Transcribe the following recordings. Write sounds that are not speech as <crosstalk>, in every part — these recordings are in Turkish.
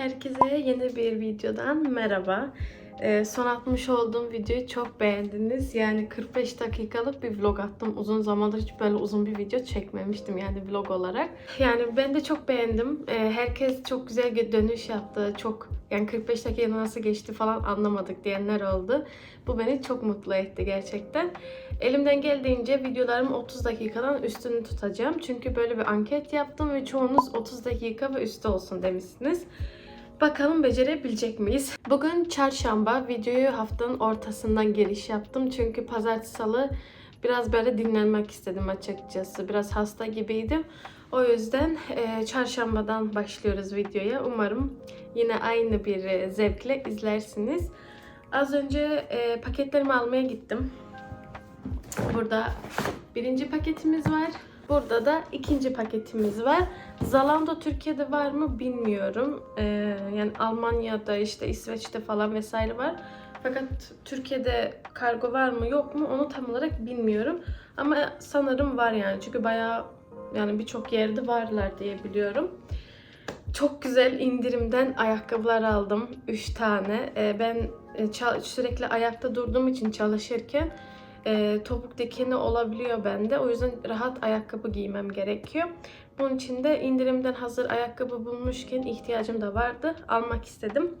Herkese yeni bir videodan merhaba. Ee, son atmış olduğum videoyu çok beğendiniz. Yani 45 dakikalık bir vlog attım. Uzun zamandır hiç böyle uzun bir video çekmemiştim yani vlog olarak. Yani ben de çok beğendim. Ee, herkes çok güzel bir dönüş yaptı. Çok yani 45 dakika nasıl geçti falan anlamadık diyenler oldu. Bu beni çok mutlu etti gerçekten. Elimden geldiğince videolarımı 30 dakikadan üstünü tutacağım. Çünkü böyle bir anket yaptım ve çoğunuz 30 dakika ve üstü olsun demişsiniz. Bakalım becerebilecek miyiz? Bugün çarşamba. Videoyu haftanın ortasından giriş yaptım. Çünkü pazartesi salı biraz böyle dinlenmek istedim açıkçası. Biraz hasta gibiydim. O yüzden e, çarşambadan başlıyoruz videoya. Umarım yine aynı bir e, zevkle izlersiniz. Az önce e, paketlerimi almaya gittim. Burada birinci paketimiz var. Burada da ikinci paketimiz var. Zalando Türkiye'de var mı bilmiyorum. Ee, yani Almanya'da işte İsveç'te falan vesaire var. Fakat Türkiye'de kargo var mı yok mu onu tam olarak bilmiyorum. Ama sanırım var yani. Çünkü bayağı yani birçok yerde varlar diye biliyorum. Çok güzel indirimden ayakkabılar aldım. 3 tane. Ee, ben e, sürekli ayakta durduğum için çalışırken e, topuk dikeni olabiliyor bende. O yüzden rahat ayakkabı giymem gerekiyor. Bunun için de indirimden hazır ayakkabı bulmuşken ihtiyacım da vardı. Almak istedim.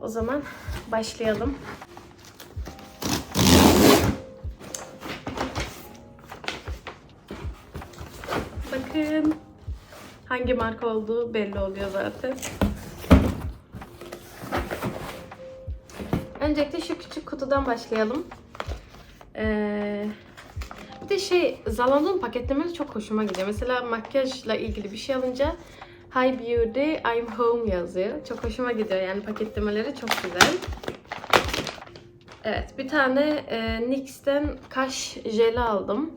O zaman başlayalım. Bakın hangi marka olduğu belli oluyor zaten. Öncelikle şu küçük kutudan başlayalım. Ee, bir de şey Zalando'nun paketlemeleri çok hoşuma gidiyor. Mesela makyajla ilgili bir şey alınca Hi Beauty, I'm Home yazıyor. Çok hoşuma gidiyor yani paketlemeleri çok güzel. Evet bir tane e, NYX'ten kaş jeli aldım.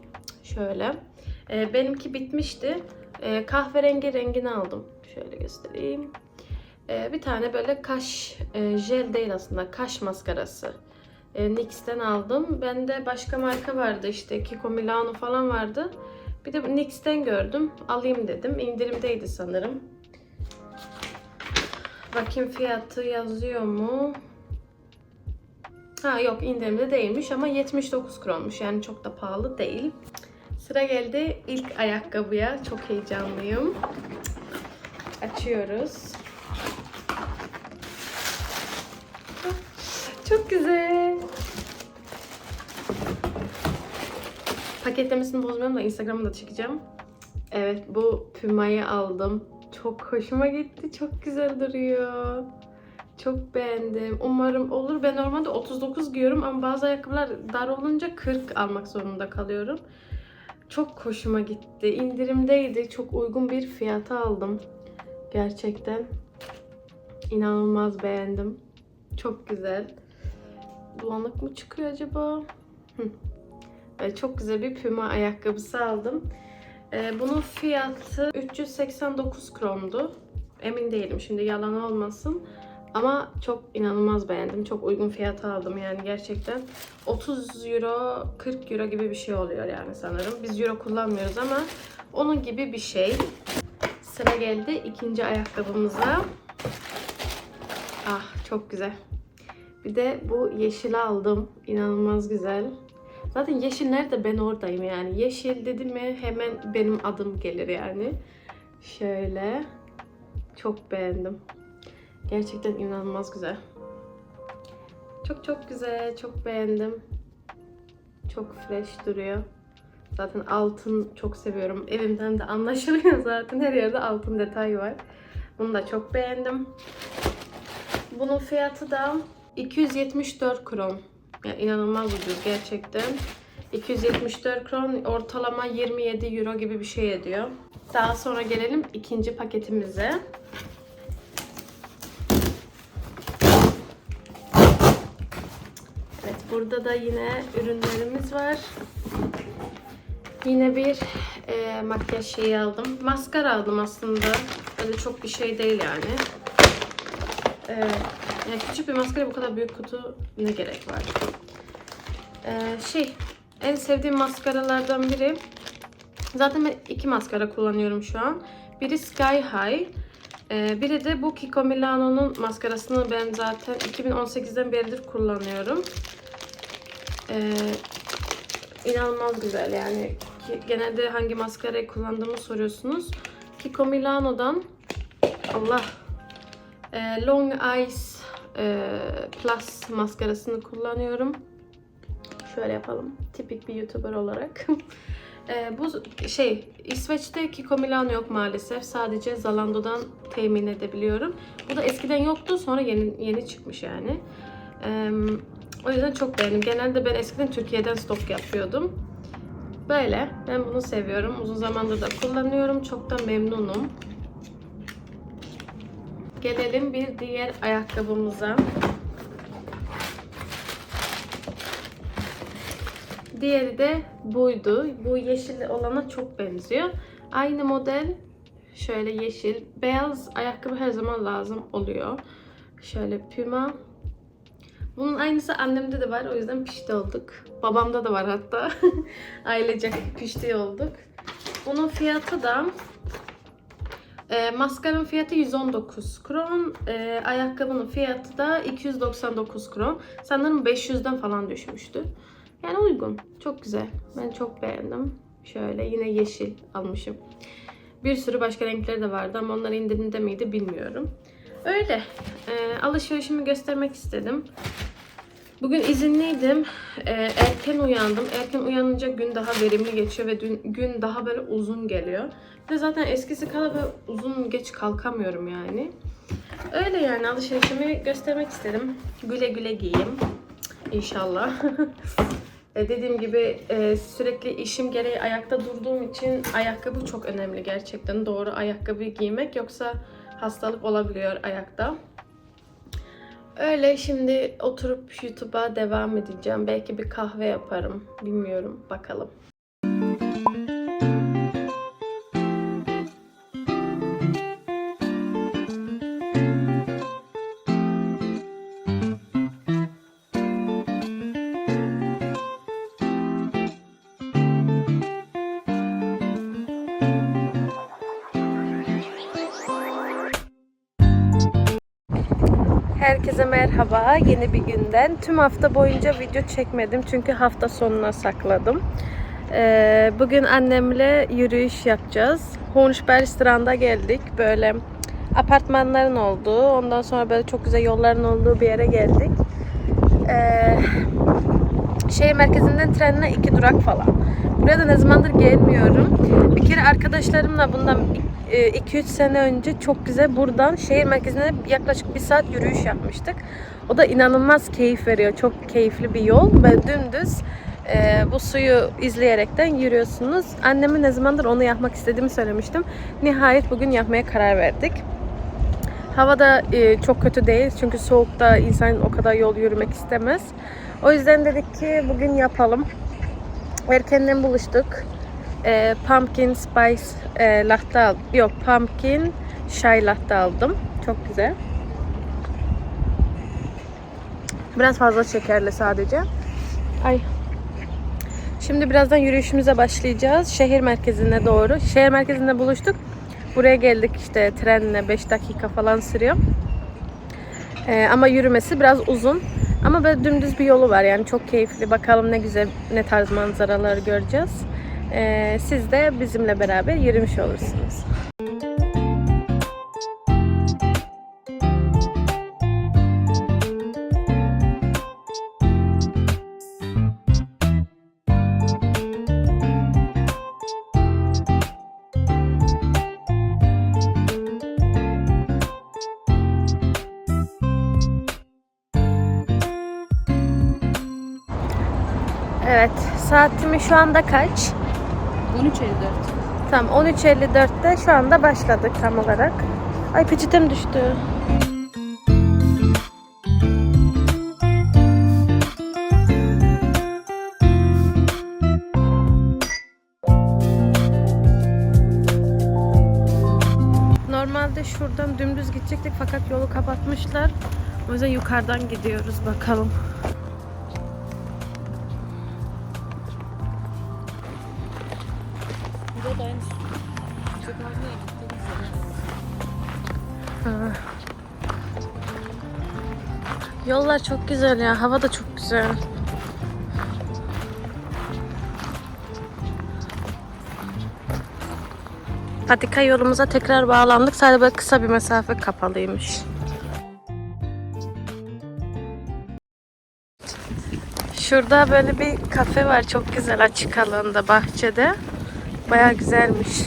Şöyle. E, benimki bitmişti. E, kahverengi rengini aldım. Şöyle göstereyim. E, bir tane böyle kaş e, jel değil aslında kaş maskarası e, NYX'ten aldım. Bende başka marka vardı işte Kiko Milano falan vardı. Bir de NYX'ten gördüm. Alayım dedim. İndirimdeydi sanırım. Bakayım fiyatı yazıyor mu? Ha yok indirimde değilmiş ama 79 kronmuş. Yani çok da pahalı değil. Sıra geldi ilk ayakkabıya. Çok heyecanlıyım. Açıyoruz. Çok güzel. Paketlemesini bozmuyorum da Instagram'da çekeceğim. Evet bu Puma'yı aldım. Çok hoşuma gitti. Çok güzel duruyor. Çok beğendim. Umarım olur. Ben normalde 39 giyiyorum ama bazı ayakkabılar dar olunca 40 almak zorunda kalıyorum. Çok hoşuma gitti. İndirimdeydi. Çok uygun bir fiyata aldım. Gerçekten inanılmaz beğendim. Çok güzel. Bulanık mı çıkıyor acaba? Hı. Evet, çok güzel bir Puma ayakkabısı aldım. Ee, bunun fiyatı 389 krondu. Emin değilim şimdi yalan olmasın. Ama çok inanılmaz beğendim. Çok uygun fiyata aldım yani gerçekten. 30 euro, 40 euro gibi bir şey oluyor yani sanırım. Biz euro kullanmıyoruz ama onun gibi bir şey. Sıra geldi ikinci ayakkabımıza. Ah çok güzel. Bir de bu yeşili aldım. İnanılmaz güzel. Zaten yeşil nerede ben oradayım yani. Yeşil dedi mi hemen benim adım gelir yani. Şöyle. Çok beğendim. Gerçekten inanılmaz güzel. Çok çok güzel. Çok beğendim. Çok fresh duruyor. Zaten altın çok seviyorum. Evimden de anlaşılıyor <laughs> zaten. Her yerde altın detayı var. Bunu da çok beğendim. Bunun fiyatı da 274 kron. Yani inanılmaz ucuz gerçekten. 274 kron ortalama 27 euro gibi bir şey ediyor. Daha sonra gelelim ikinci paketimize. Evet burada da yine ürünlerimiz var. Yine bir e, makyaj şeyi aldım. Maskara aldım aslında. Öyle çok bir şey değil yani. Ee, yani küçük bir maskara bu kadar büyük kutu ne gerek var? Ee, şey, en sevdiğim maskaralardan biri. Zaten ben iki maskara kullanıyorum şu an. Biri Sky High. Ee, biri de bu Kiko Milano'nun maskarasını ben zaten 2018'den beridir kullanıyorum. Ee, inanılmaz güzel yani. Genelde hangi maskarayı kullandığımı soruyorsunuz. Kiko Milano'dan Allah Long Eyes Plus maskarasını kullanıyorum. Şöyle yapalım. Tipik bir YouTuber olarak. <laughs> e, bu şey İsveç'te Kiko Milano yok maalesef. Sadece Zalando'dan temin edebiliyorum. Bu da eskiden yoktu. Sonra yeni yeni çıkmış yani. E, o yüzden çok beğendim. Genelde ben eskiden Türkiye'den stok yapıyordum. Böyle. Ben bunu seviyorum. Uzun zamandır da kullanıyorum. Çok da memnunum. Gelelim bir diğer ayakkabımıza. Diğeri de buydu. Bu yeşil olana çok benziyor. Aynı model şöyle yeşil. Beyaz ayakkabı her zaman lazım oluyor. Şöyle Puma. Bunun aynısı annemde de var. O yüzden pişti olduk. Babamda da var hatta. <laughs> Ailecek pişti olduk. Bunun fiyatı da e, maskarın fiyatı 119 kron. E, ayakkabının fiyatı da 299 kron. Sanırım 500'den falan düşmüştü. Yani uygun. Çok güzel. Ben çok beğendim. Şöyle yine yeşil almışım. Bir sürü başka renkleri de vardı ama onlar indirimde miydi bilmiyorum. Öyle. E, alışverişimi göstermek istedim. Bugün izinliydim. E, erken uyandım. Erken uyanınca gün daha verimli geçiyor ve dün, gün daha böyle uzun geliyor. Bir de zaten eskisi kadar böyle uzun geç kalkamıyorum yani. Öyle yani alışverişimi göstermek istedim. Güle güle giyeyim. İnşallah. <laughs> E, Dediğim gibi e, sürekli işim gereği ayakta durduğum için ayakkabı çok önemli gerçekten. Doğru ayakkabı giymek yoksa hastalık olabiliyor ayakta. Öyle şimdi oturup YouTube'a devam edeceğim. Belki bir kahve yaparım. Bilmiyorum. Bakalım. Merhaba. Yeni bir günden. Tüm hafta boyunca video çekmedim çünkü hafta sonuna sakladım. Ee, bugün annemle yürüyüş yapacağız. Hornberg Strand'a geldik. Böyle apartmanların olduğu, ondan sonra böyle çok güzel yolların olduğu bir yere geldik. Ee, şehir merkezinden trenle iki durak falan. Buraya da ne zamandır gelmiyorum. Bir kere arkadaşlarımla bundan 2-3 sene önce çok güzel buradan şehir merkezine yaklaşık bir saat yürüyüş yapmıştık. O da inanılmaz keyif veriyor. Çok keyifli bir yol ve dümdüz e, bu suyu izleyerekten yürüyorsunuz. Anneme ne zamandır onu yapmak istediğimi söylemiştim. Nihayet bugün yapmaya karar verdik. Hava da e, çok kötü değil çünkü soğukta insan o kadar yol yürümek istemez. O yüzden dedik ki bugün yapalım. Erkenden buluştuk. E, pumpkin spice e, latte aldım. Yok pumpkin çay latte aldım. Çok güzel. Biraz fazla şekerli sadece. Ay. Şimdi birazdan yürüyüşümüze başlayacağız. Şehir merkezine doğru. Şehir merkezinde buluştuk. Buraya geldik işte trenle 5 dakika falan sürüyor. Ee, ama yürümesi biraz uzun. Ama böyle dümdüz bir yolu var yani çok keyifli. Bakalım ne güzel ne tarz manzaraları göreceğiz. Ee, siz de bizimle beraber yürümüş olursunuz. Saatimi şu anda kaç? 13.54. Tamam 13.54'te şu anda başladık tam olarak. Ay peçetem düştü. Normalde şuradan dümdüz gidecektik fakat yolu kapatmışlar. O yüzden yukarıdan gidiyoruz bakalım. Yollar çok güzel ya. Hava da çok güzel. Patika yolumuza tekrar bağlandık. Sadece böyle kısa bir mesafe kapalıymış. Şurada böyle bir kafe var. Çok güzel açık alanda bahçede. Baya güzelmiş.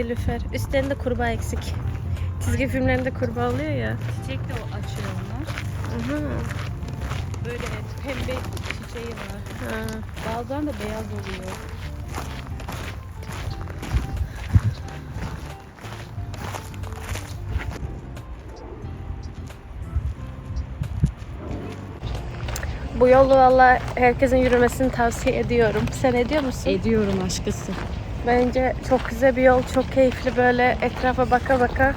Nilüfer. Üstlerinde kurbağa eksik. Çizgi filmlerinde kurbağa oluyor ya. Çiçek de o açıyor onlar. Aha. Böyle pembe çiçeği var. Ha. Bazen de beyaz oluyor. Bu yolu valla herkesin yürümesini tavsiye ediyorum. Sen ediyor musun? Ediyorum aşkısı. Bence çok güzel bir yol, çok keyifli böyle etrafa baka baka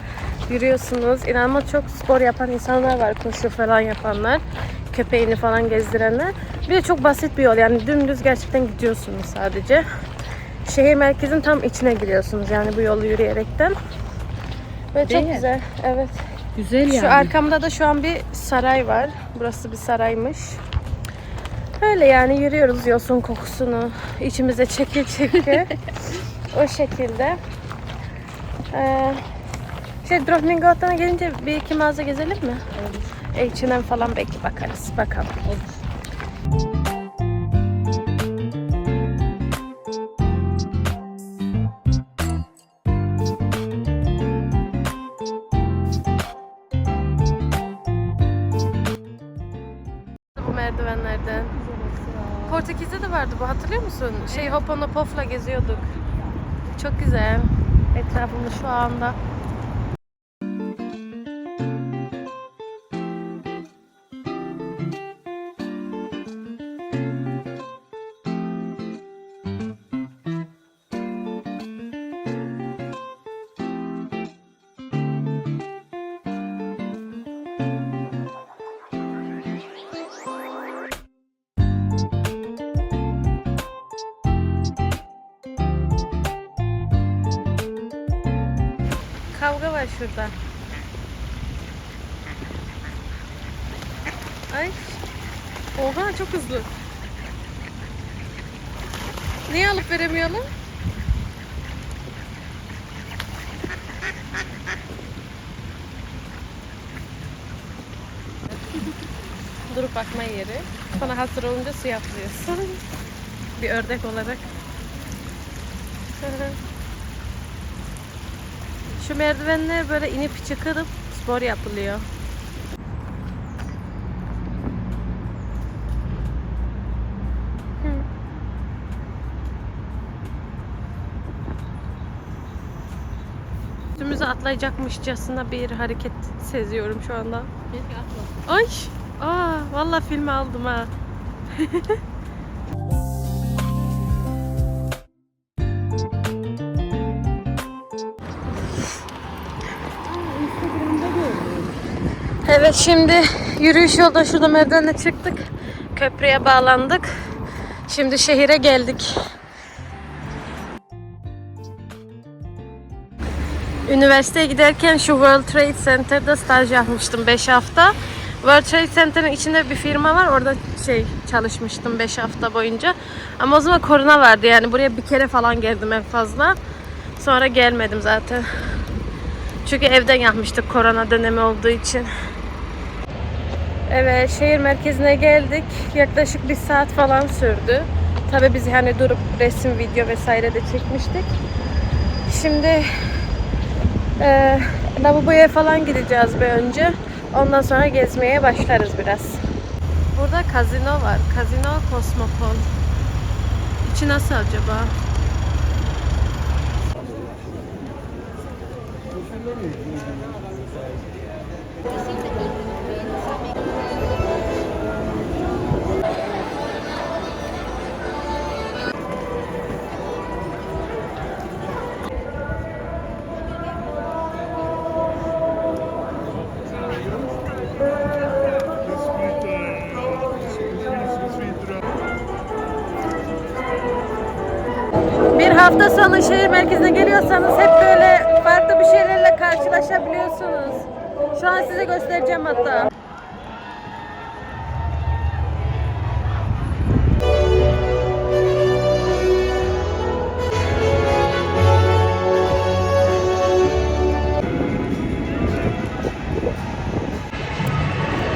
yürüyorsunuz. İnanılmaz çok spor yapan insanlar var, koşu falan yapanlar, köpeğini falan gezdirenler. Bir de çok basit bir yol yani dümdüz gerçekten gidiyorsunuz sadece. Şehir merkezin tam içine giriyorsunuz yani bu yolu yürüyerekten. Ve Değil çok mi? güzel, evet. Güzel yani. Şu arkamda da şu an bir saray var. Burası bir saraymış. Öyle yani yürüyoruz yosun kokusunu içimize çeke çeke. <laughs> o şekilde. Ee, şey Drottning Gate'dan gelince bir iki mağaza gezelim mi? Olur. H&M falan belki bakarız. Bakalım. Olur. Portekiz'de de vardı bu hatırlıyor musun? Şey Hoponopof'la geziyorduk. Çok güzel. Etrafımız şu anda. Şurada. Ay. Oha çok hızlı. Niye alıp veremiyorum? Durup bakma yeri. Sonra hazır olunca suya atlıyorsun. Bir ördek olarak. <laughs> Şu merdivenler böyle inip çıkılıp spor yapılıyor. Üstümüze atlayacakmışçasına bir hareket seziyorum şu anda. Keşke atlasın. Ay! Aa, vallahi filmi aldım ha. <laughs> Evet şimdi yürüyüş yolda şurada merdivenle çıktık. Köprüye bağlandık. Şimdi şehire geldik. Üniversiteye giderken şu World Trade Center'da staj yapmıştım 5 hafta. World Trade Center'ın içinde bir firma var. Orada şey çalışmıştım 5 hafta boyunca. Ama o zaman korona vardı yani buraya bir kere falan geldim en fazla. Sonra gelmedim zaten. Çünkü evden yapmıştık korona dönemi olduğu için. Evet, şehir merkezine geldik. Yaklaşık bir saat falan sürdü. Tabii biz hani durup resim, video vesaire de çekmiştik. Şimdi e, lavaboya falan gideceğiz bir önce. Ondan sonra gezmeye başlarız biraz. Burada kazino var. Kazino Kosmopol. İçi nasıl acaba? Hafta sonu şehir merkezine geliyorsanız hep böyle farklı bir şeylerle karşılaşabiliyorsunuz. Şu an size göstereceğim hatta.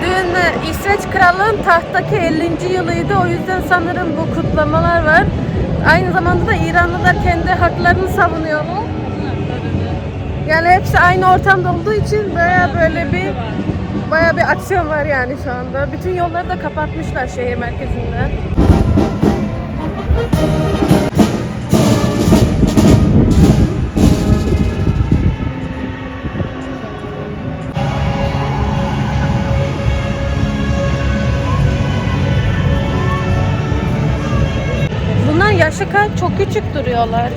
Dün e, İsveç Kral'ın tahttaki 50. yılıydı. O yüzden sanırım bu kutlamalar var. Aynı zamanda da İranlılar kendi haklarını savunuyorlar. Yani hepsi aynı ortamda olduğu için baya böyle bir baya bir aksiyon var yani şu anda. Bütün yolları da kapatmışlar şehir merkezinde. Küçük duruyorlar.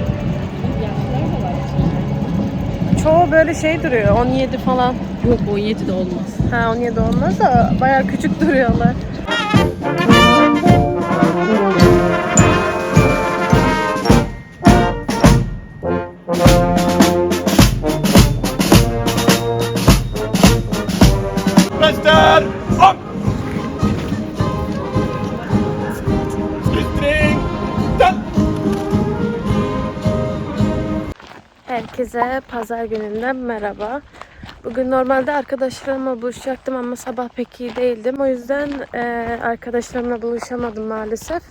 Çoğu böyle şey duruyor. 17 falan. Yok 17 de olmaz. Ha 17 olmaz da bayağı küçük duruyorlar. Herkese pazar gününden merhaba. Bugün normalde arkadaşlarımla buluşacaktım ama sabah pek iyi değildim. O yüzden eee, arkadaşlarımla buluşamadım maalesef.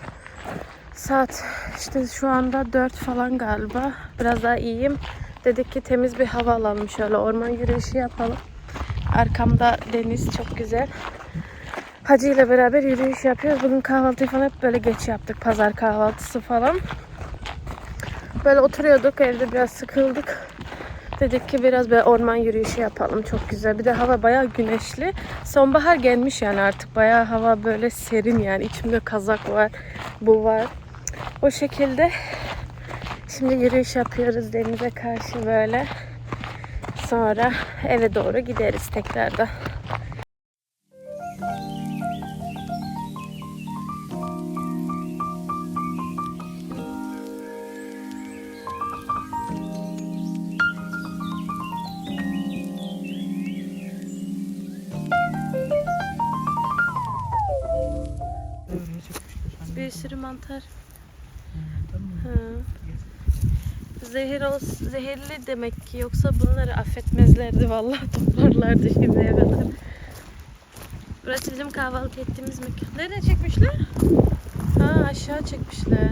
Saat işte şu anda 4 falan galiba. Biraz daha iyiyim. Dedik ki temiz bir hava alalım şöyle orman yürüyüşü yapalım. Arkamda deniz çok güzel. Hacı ile beraber yürüyüş yapıyoruz. Bugün kahvaltıyı falan hep böyle geç yaptık. Pazar kahvaltısı falan. Böyle oturuyorduk evde biraz sıkıldık. Dedik ki biraz böyle orman yürüyüşü yapalım. Çok güzel. Bir de hava bayağı güneşli. Sonbahar gelmiş yani artık. Bayağı hava böyle serin yani. İçimde kazak var. Bu var. O şekilde şimdi yürüyüş yapıyoruz denize karşı böyle. Sonra eve doğru gideriz tekrardan. Zehir ol, zehirli demek ki yoksa bunları affetmezlerdi vallahi <laughs> toplarlardı şimdiye kadar. Burası bizim kahvaltı ettiğimiz mekan. Nereye çekmişler? Ha aşağı çekmişler.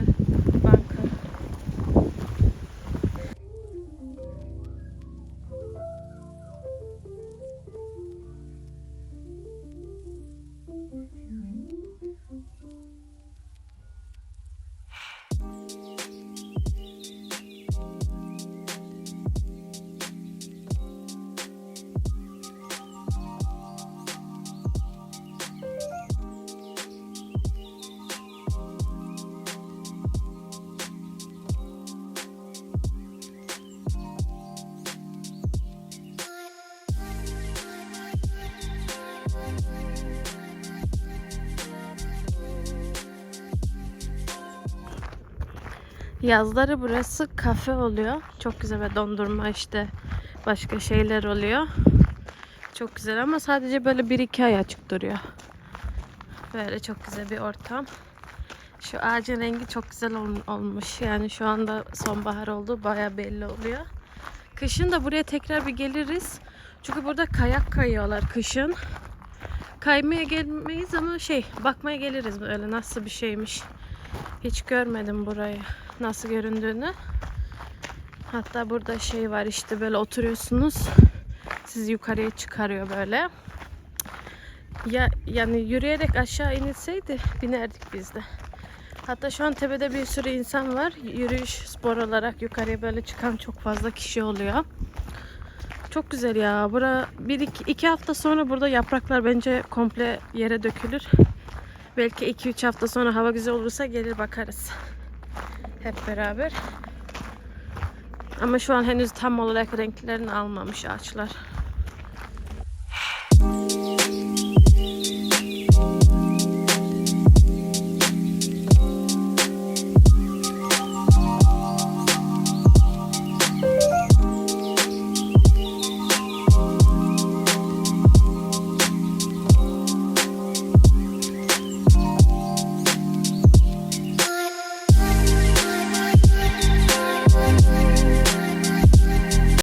Yazları burası kafe oluyor. Çok güzel ve dondurma işte başka şeyler oluyor. Çok güzel ama sadece böyle bir iki ay açık duruyor. Böyle çok güzel bir ortam. Şu ağacın rengi çok güzel ol- olmuş. Yani şu anda sonbahar oldu baya belli oluyor. Kışın da buraya tekrar bir geliriz. Çünkü burada kayak kayıyorlar kışın. Kaymaya gelmeyiz ama şey bakmaya geliriz böyle nasıl bir şeymiş. Hiç görmedim burayı. Nasıl göründüğünü. Hatta burada şey var işte böyle oturuyorsunuz. Sizi yukarıya çıkarıyor böyle. Ya yani yürüyerek aşağı inilseydi binerdik biz de. Hatta şu an tepede bir sürü insan var. Yürüyüş spor olarak yukarıya böyle çıkan çok fazla kişi oluyor. Çok güzel ya. Bura bir iki, iki hafta sonra burada yapraklar bence komple yere dökülür. Belki 2-3 hafta sonra hava güzel olursa gelir bakarız. Hep beraber. Ama şu an henüz tam olarak renklerini almamış ağaçlar.